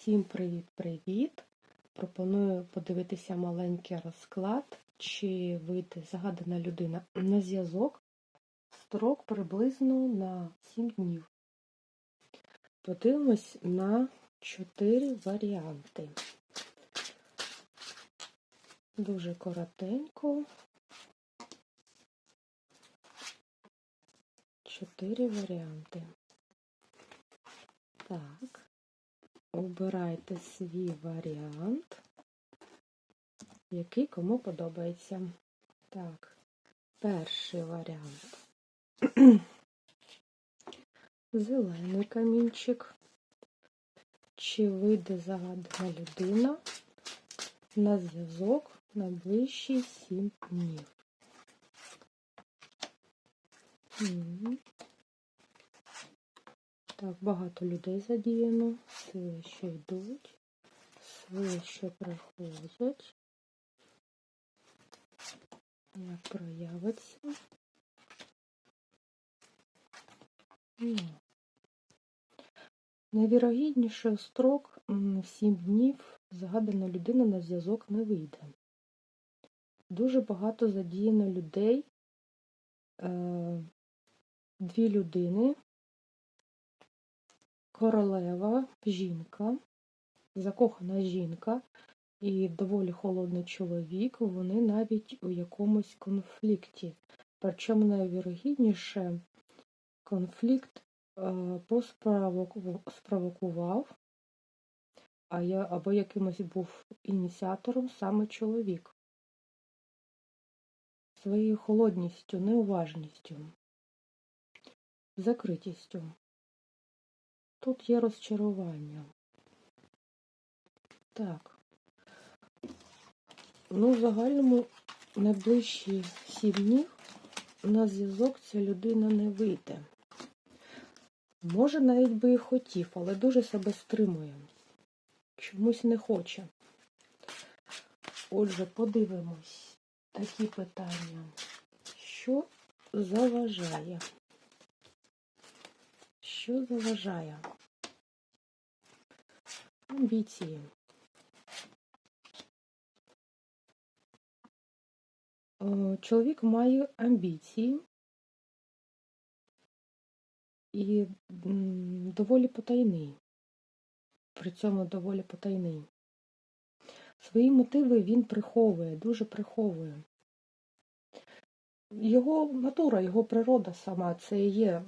Всім привіт-привіт! Пропоную подивитися маленький розклад, чи вийде загадана людина на зв'язок. Строк приблизно на 7 днів. Подивимось на 4 варіанти. Дуже коротенько. 4 варіанти. Так. Обирайте свій варіант, який кому подобається. Так, перший варіант. Зелений камінчик. Чи вийде загадана людина на зв'язок на ближчі 7 днів? Так, багато людей задіяно, сили, що йдуть, сили, що приходять. Як проявиться. Найвірогідніше строк 7 днів згадана людина на зв'язок не вийде. Дуже багато задіяно людей, е, дві людини королева, жінка, закохана жінка і доволі холодний чоловік, вони навіть у якомусь конфлікті. Причому найвірогідніше конфлікт е, спровокував, а я, або якимось був ініціатором саме чоловік. Своєю холодністю, неуважністю, закритістю. Тут є розчарування. Так. Ну, в загальному найближчі сім днів на зв'язок ця людина не вийде. Може, навіть би і хотів, але дуже себе стримує. Чомусь не хоче. Отже, подивимось такі питання. Що заважає? Що заважає? Амбіції. Е, чоловік має амбіції і доволі потайний. При цьому доволі потайний. Свої мотиви він приховує, дуже приховує. Його натура, його природа сама це і є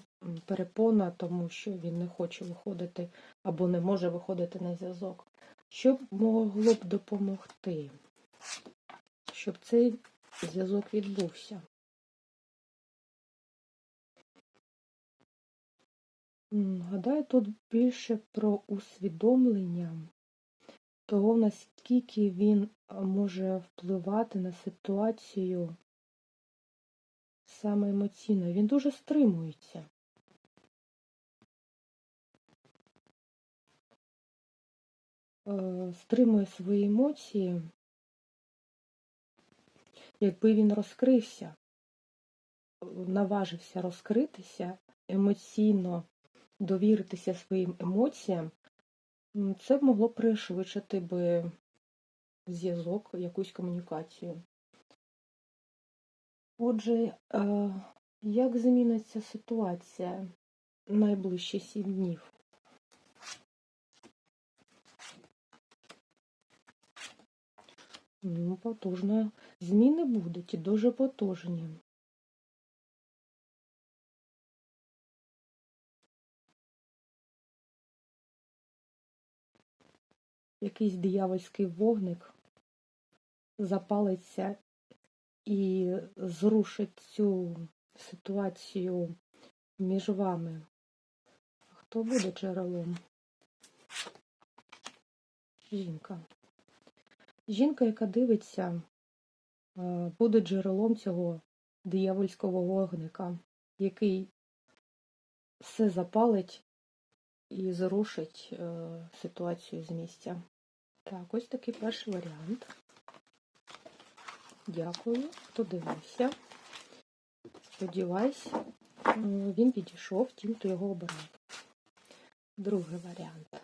перепона, тому що він не хоче виходити або не може виходити на зв'язок. Що б могло б допомогти, щоб цей зв'язок відбувся? Гадаю, тут більше про усвідомлення того, наскільки він може впливати на ситуацію саме емоційно. Він дуже стримується. Е, стримує свої емоції, якби він розкрився, наважився розкритися, емоційно довіритися своїм емоціям, це б могло пришвидшити би зв'язок, якусь комунікацію. Отже, е, як зміниться ситуація найближчі сім днів? Ну, потужно. Зміни будуть дуже потужні. Якийсь диявольський вогник запалиться і зрушить цю ситуацію між вами. Хто буде джерелом? Жінка. Жінка, яка дивиться, е, буде джерелом цього диявольського вогника, який все запалить і зрушить е, ситуацію з місця. Так, ось такий перший варіант. Дякую, хто дивився. Сподіваюсь, він підійшов тим, хто його обирав. Другий варіант.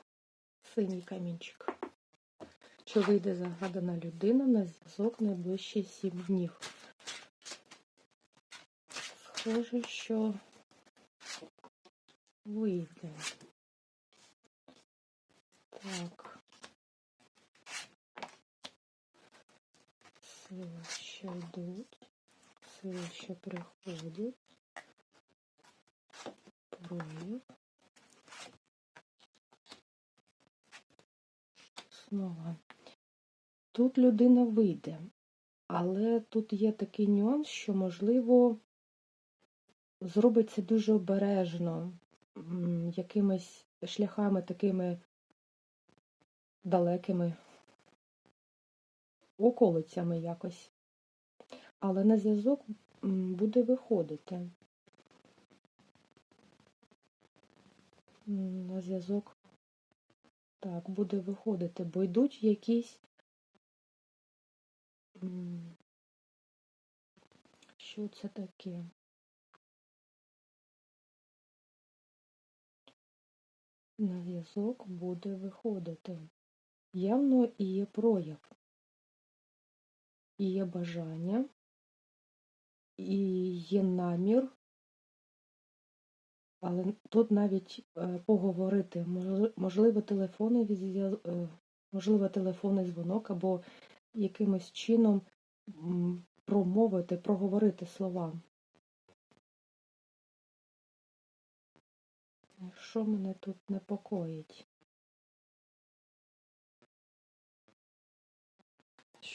синій камінчик. Чи вийде загадана людина на зв'язок найближчі сім днів? Схоже, що вийде. Так. Сили, що йдуть, сили, що приходять. Прояв. Знову. Тут людина вийде, але тут є такий нюанс, що, можливо, зробиться дуже обережно, якимись шляхами такими далекими, околицями якось. Але на зв'язок буде виходити. На зв'язок так, буде виходити, бо йдуть якісь. Що це таке? На зв'язок буде виходити. Явно і є прояв, і є бажання, і є намір, але тут навіть е, поговорити, можли- можливо, телефонний е, можливо, телефонний дзвонок або якимось чином промовити, проговорити слова. Що мене тут непокоїть?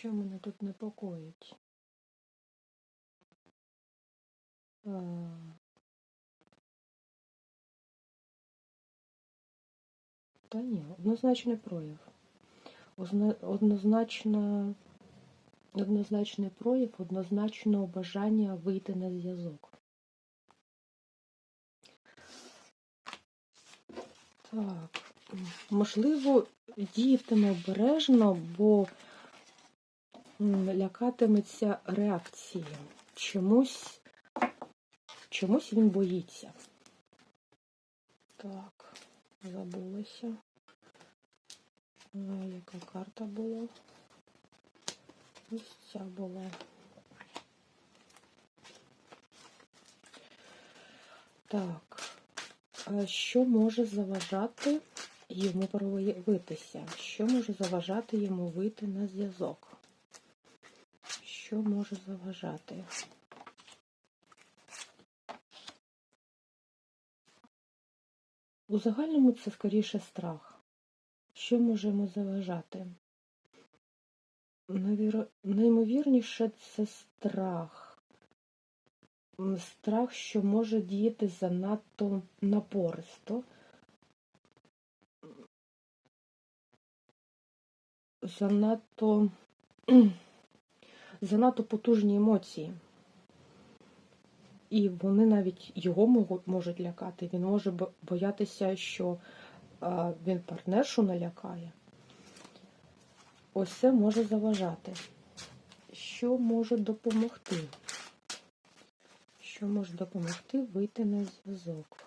Що мене тут непокоїть? Та ні, однозначний прояв. Однозначно, однозначний прояв, однозначно бажання вийти на зв'язок. Так, можливо, діятиме обережно, бо лякатиметься реакції. Чомусь, чомусь він боїться. Так, забулася. А, яка карта була? Ось ця була. Так. Що може заважати йому проявитися? Що може заважати йому вийти на зв'язок? Що може заважати? У загальному це скоріше страх. Що може йому заважати? Наймовірніше це страх. Страх, що може діяти занадто напористо. Занадто, занадто потужні емоції. І вони навіть його можуть лякати. Він може боятися, що він партнершу налякає. Ось це може заважати. Що може допомогти? Що може допомогти вийти на зв'язок?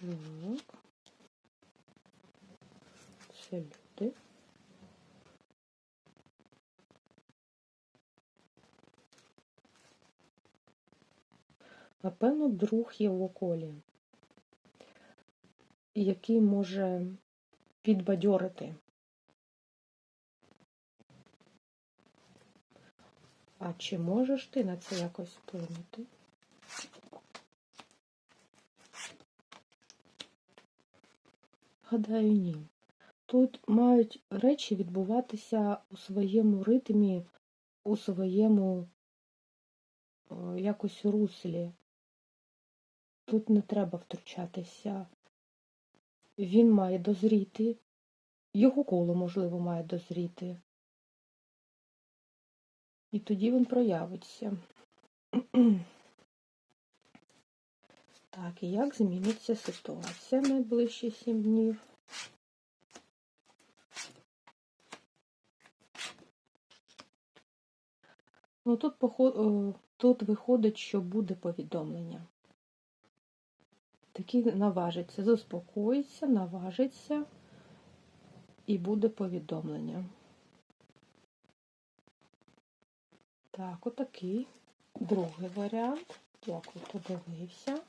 Так. Це Напевно, друг є в околі, який може підбадьорити. А чи можеш ти на це якось вплинути? Гадаю, ні. Тут мають речі відбуватися у своєму ритмі, у своєму якось руслі. Тут не треба втручатися. Він має дозріти, його коло, можливо, має дозріти. І тоді він проявиться. Так, і як зміниться ситуація найближчі сім днів? Ну, тут, тут виходить, що буде повідомлення. Такий наважиться, заспокоїться, наважиться і буде повідомлення. Так, отакий. Другий варіант. Дякую, подивився.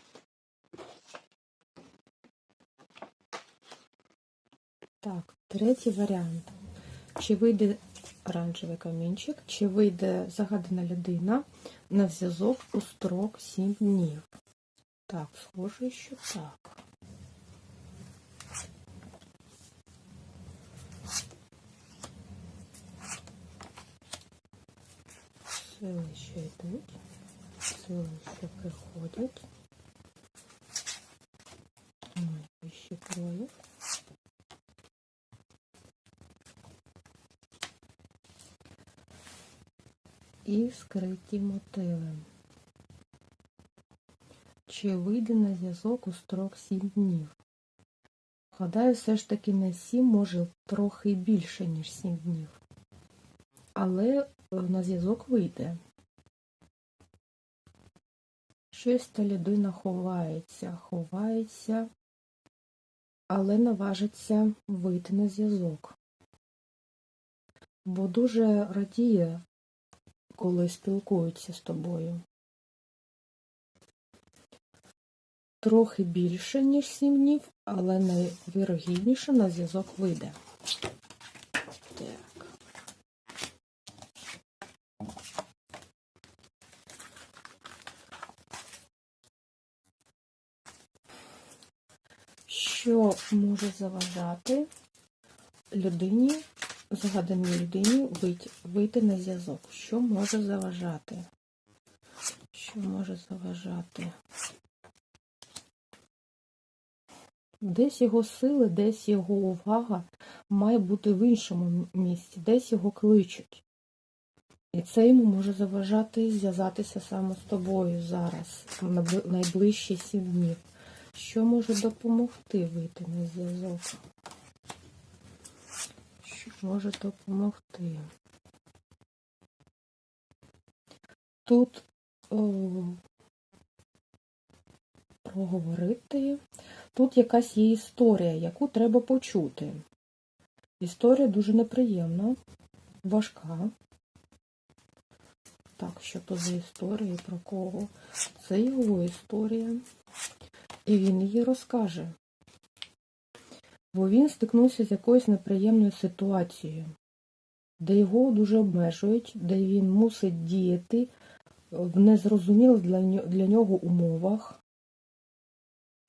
Так, третій варіант. Чи вийде оранжевий камінчик, чи вийде загадана людина на зв'язок у строк 7 днів? Так, схоже, що так. Сили, що йдуть, сили, що приходять. Найвищий прояв. Мотиви. Чи вийде на зв'язок у строк 7 днів? Гадаю, все ж таки не 7, може трохи більше, ніж 7 днів. Але е, на зв'язок вийде. Щось та людина ховається, ховається, але наважиться вийти на зв'язок. Бо дуже радіє, коли спілкуються з тобою. Трохи більше, ніж 7 днів, але найвірогідніше на зв'язок вийде. Так. Що може заважати людині, загаданій людині вийти, вийти на зв'язок? Що може заважати? Що може заважати? Десь його сили, десь його увага має бути в іншому місці, десь його кличуть. І це йому може заважати зв'язатися саме з тобою зараз, на найближчі сім днів. Що може допомогти вийти на зв'язок? Що може допомогти? Тут о, проговорити. Тут якась є історія, яку треба почути. Історія дуже неприємна, важка. Так, що то за історія про кого? Це його історія. І він її розкаже. Бо він стикнувся з якоюсь неприємною ситуацією, де його дуже обмежують, де він мусить діяти в незрозумілих для нього умовах.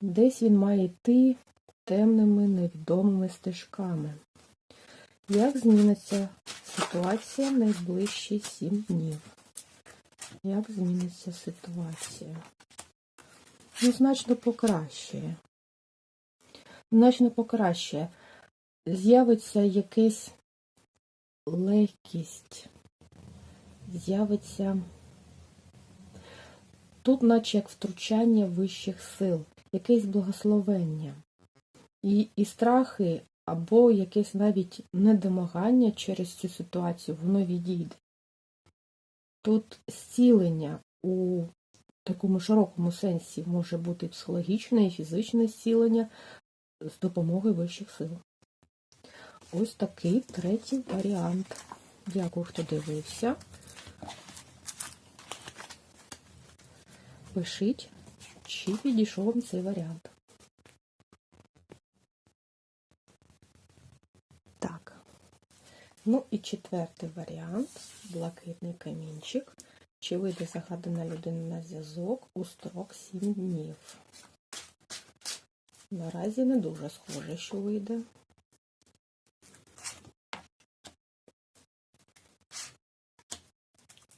Десь він має йти темними невідомими стежками. Як зміниться ситуація найближчі сім днів? Як зміниться ситуація? Ну, значно покращує. Значно покращує. З'явиться якась легкість, з'явиться тут, наче як втручання вищих сил, якесь благословення. І, і страхи або якесь навіть недомагання через цю ситуацію, воно відійде. Тут зцілення у такому широкому сенсі може бути психологічне і фізичне зцілення з допомогою вищих сил. Ось такий третій варіант. Дякую, хто дивився. Пишіть, чи підійшов вам цей варіант. Так. Ну і четвертий варіант блакитний камінчик. Чи вийде загадана людина на зв'язок у строк 7 днів? Наразі не дуже схоже, що вийде.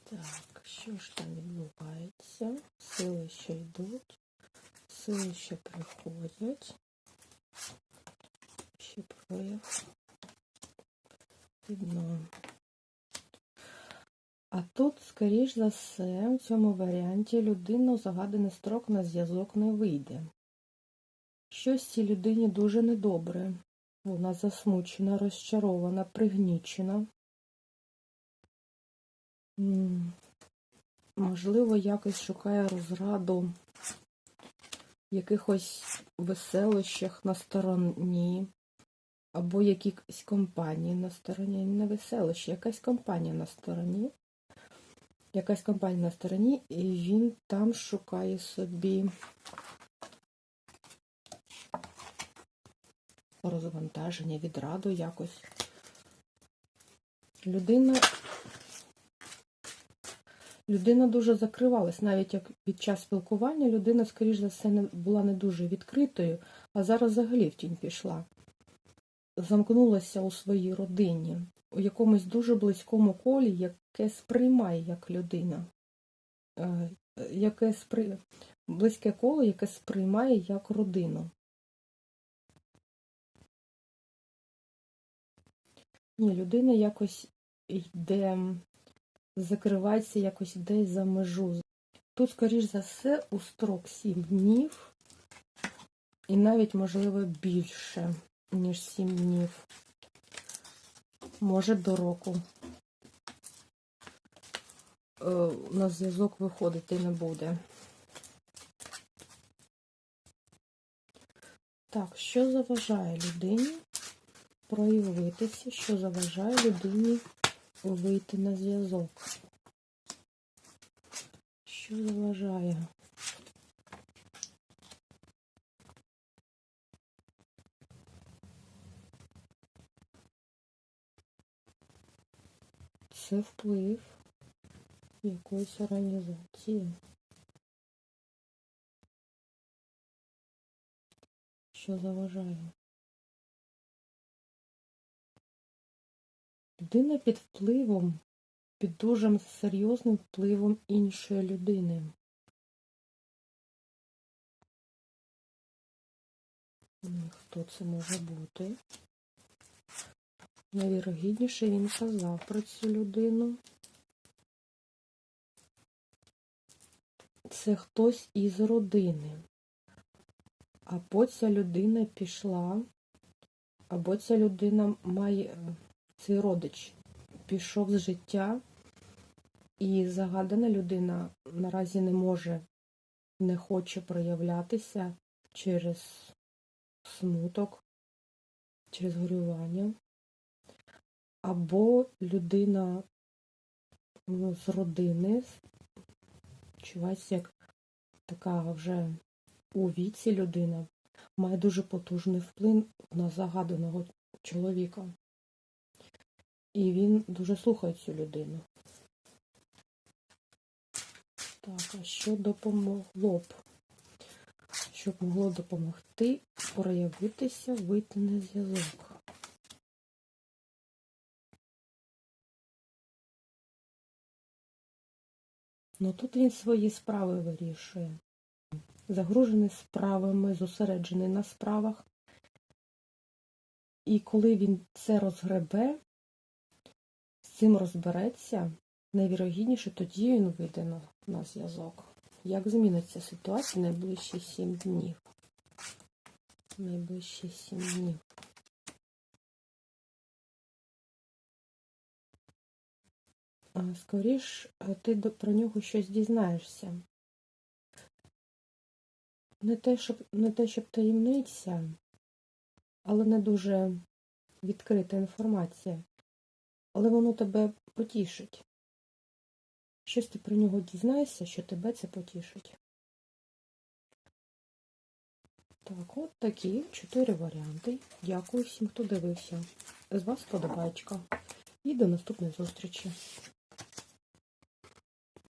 Так, що ж там відбувається? Сили, що йдуть, Сили, що приходять. Ще прояв. А тут, скоріш за все, в цьому варіанті людина у загаданий строк на зв'язок не вийде. Щось цій людині дуже недобре. Вона засмучена, розчарована, пригнічена. Можливо, якось шукає розраду якихось веселощах на стороні, або якісь компанії на стороні, не веселощі, якась компанія на стороні. Якась компанія на стороні, і він там шукає собі розвантаження, відраду якось. Людина Людина дуже закривалась, навіть як під час спілкування людина, скоріш за все, не була не дуже відкритою, а зараз взагалі в тінь пішла. Замкнулася у своїй родині, у якомусь дуже близькому колі, яке сприймає як людина. Е, Яке спри... Близьке коло, яке сприймає як родину. Ні, людина якось йде закривається якось десь за межу. Тут, скоріш за все, у строк 7 днів, і навіть, можливо, більше, ніж 7 днів. Може, до року. Е, На зв'язок виходити не буде. Так, що заважає людині проявитися, що заважає людині вийти на зв'язок. Що заважає? Це вплив якоїсь організації. Що заважає? Людина під впливом, під дуже серйозним впливом іншої людини. Хто це може бути? Найвірогідніше він казав про цю людину. Це хтось із родини. Або ця людина пішла, або ця людина має цей родич пішов з життя, і загадана людина наразі не може, не хоче проявлятися через смуток, через горювання. Або людина ну, з родини чувається як така вже у віці людина, має дуже потужний вплив на загаданого чоловіка. І він дуже слухає цю людину. Так, а що допомогло б? Щоб могло допомогти проявитися, вийти на зв'язок. Ну тут він свої справи вирішує. Загружений справами, зосереджений на справах. І коли він це розгребе, цим розбереться, найвірогідніше тоді він вийде на, на зв'язок. Як зміниться ситуація найближчі 7 днів? Найближчі 7 днів. Скоріш ти про нього щось дізнаєшся. Не те, щоб не те, щоб таємниця, але не дуже відкрита інформація але воно тебе потішить. Щось ти про нього дізнаєшся, що тебе це потішить. Так, от такі чотири варіанти. Дякую всім, хто дивився. З вас подобачка. І до наступної зустрічі.